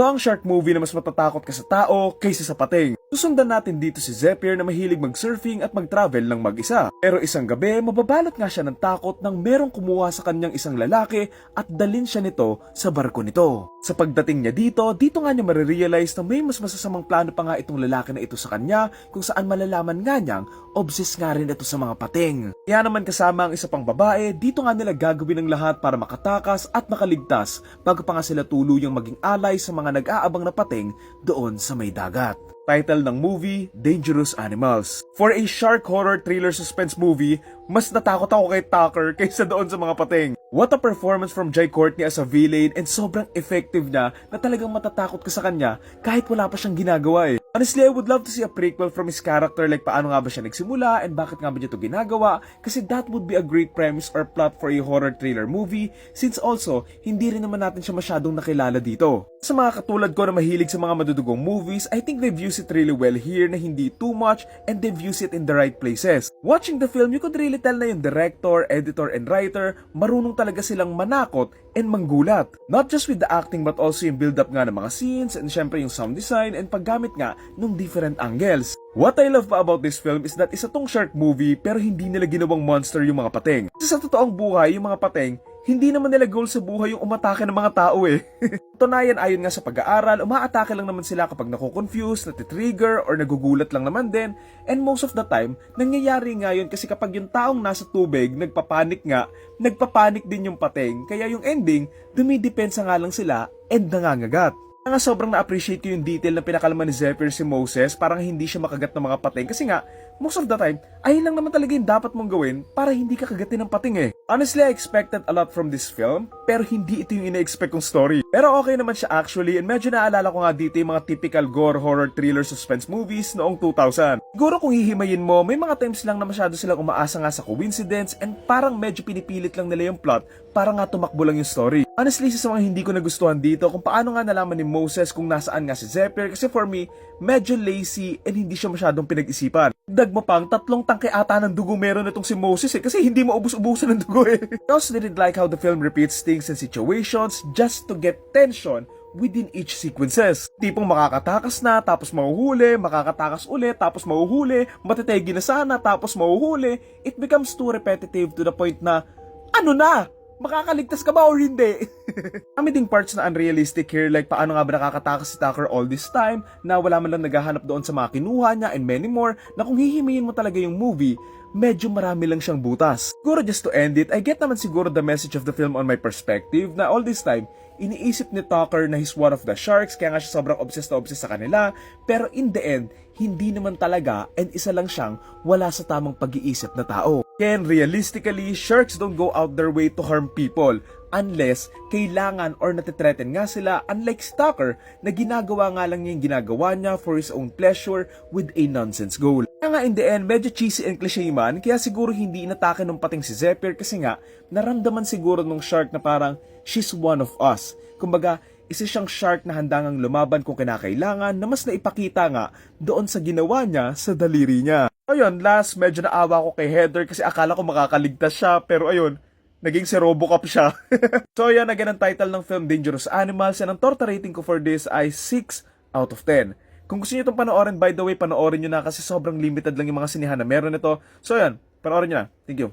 Ito ang shark movie na mas matatakot ka sa tao kaysa sa pating. Susundan natin dito si Zephyr na mahilig mag-surfing at mag-travel ng mag-isa. Pero isang gabi, mababalot nga siya ng takot nang merong kumuha sa kanyang isang lalaki at dalin siya nito sa barko nito. Sa pagdating niya dito, dito nga niya marirealize na may mas masasamang plano pa nga itong lalaki na ito sa kanya kung saan malalaman nga niyang obsessed nga rin ito sa mga pating. Kaya naman kasama ang isa pang babae, dito nga nila gagawin ang lahat para makatakas at makaligtas bago pa nga sila tuluyang maging alay sa mga nag-aabang na pating doon sa may dagat. Title ng movie, Dangerous Animals. For a shark horror thriller suspense movie, mas natakot ako kay Tucker kaysa doon sa mga pating. What a performance from Jai Courtney as a villain and sobrang effective niya na talagang matatakot ka sa kanya kahit wala pa siyang ginagawa eh. Honestly, I would love to see a prequel from his character like paano nga ba siya nagsimula and bakit nga ba niya ito ginagawa kasi that would be a great premise or plot for a horror thriller movie since also hindi rin naman natin siya masyadong nakilala dito. Sa mga katulad ko na mahilig sa mga madudugong movies, I think they've used it really well here na hindi too much and they've used it in the right places. Watching the film, you could really tell na yung director, editor, and writer marunong talaga silang manakot and manggulat. Not just with the acting but also yung build-up nga ng mga scenes and syempre yung sound design and paggamit nga ng different angles. What I love pa about this film is that isa tong shark movie pero hindi nila ginawang monster yung mga pating. Kasi sa totoong buhay, yung mga pating, hindi naman nila goal sa buhay yung umatake ng mga tao eh. Tunayan ayon nga sa pag-aaral, umaatake lang naman sila kapag nako-confuse, natitrigger, or nagugulat lang naman din. And most of the time, nangyayari nga yun kasi kapag yung taong nasa tubig, nagpapanik nga, nagpapanik din yung pating. Kaya yung ending, dumidepensa nga lang sila and nangangagat. Nga sobrang na-appreciate ko yung detail na pinakalama ni Zephyr si Moses parang hindi siya makagat ng mga pating kasi nga most of the time ayun lang naman talaga yung dapat mong gawin para hindi ka kagatin ng pating eh. Honestly, I expected a lot from this film pero hindi ito yung ina-expect kong story. Pero okay naman siya actually and medyo naalala ko nga dito yung mga typical gore, horror, thriller, suspense movies noong 2000. Siguro kung hihimayin mo, may mga times lang na masyado silang umaasa nga sa coincidence and parang medyo pinipilit lang nila yung plot para nga tumakbo lang yung story. Honestly, isa sa mga hindi ko nagustuhan dito kung paano nga nalaman ni Moses kung nasaan nga si Zephyr kasi for me, medyo lazy and hindi siya masyadong pinag-isipan. Dag mo pang, tatlong tangke ata ng dugo meron itong si Moses eh kasi hindi maubos-ubusan ng dugo eh. I also didn't like how the film repeats things and situations just to get tension within each sequences. Tipong makakatakas na, tapos mahuhuli, makakatakas ulit, tapos mahuhuli, matetegi na sana, tapos mahuhuli. It becomes too repetitive to the point na, ano na? Makakaligtas ka ba or hindi? Kami ding parts na unrealistic here like paano nga ba nakakatakas si Tucker all this time na wala man lang naghahanap doon sa mga kinuha niya and many more na kung hihimayin mo talaga yung movie, medyo marami lang siyang butas. Siguro just to end it, I get naman siguro the message of the film on my perspective na all this time, iniisip ni Tucker na he's one of the sharks kaya nga siya sobrang obsessed na obsessed sa kanila pero in the end, hindi naman talaga and isa lang siyang wala sa tamang pag-iisip na tao. Ken, realistically, sharks don't go out their way to harm people unless kailangan or natitreaten nga sila unlike Stalker na ginagawa nga lang niya yung ginagawa niya for his own pleasure with a nonsense goal. Kaya nga in the end, medyo cheesy and cliche man kaya siguro hindi inatake ng pating si Zephyr kasi nga naramdaman siguro nung shark na parang she's one of us. Kumbaga, isa siyang shark na handang lumaban kung kinakailangan na mas naipakita nga doon sa ginawa niya sa daliri niya. Ayun, last, medyo naawa ko kay Heather kasi akala ko makakaligtas siya pero ayun, naging si Robocop siya. so yan, again ang title ng film Dangerous Animals and ang torta rating ko for this ay 6 out of 10. Kung gusto niyo itong panoorin, by the way, panoorin nyo na kasi sobrang limited lang yung mga sinihan na meron nito. So yan, panoorin nyo na. Thank you.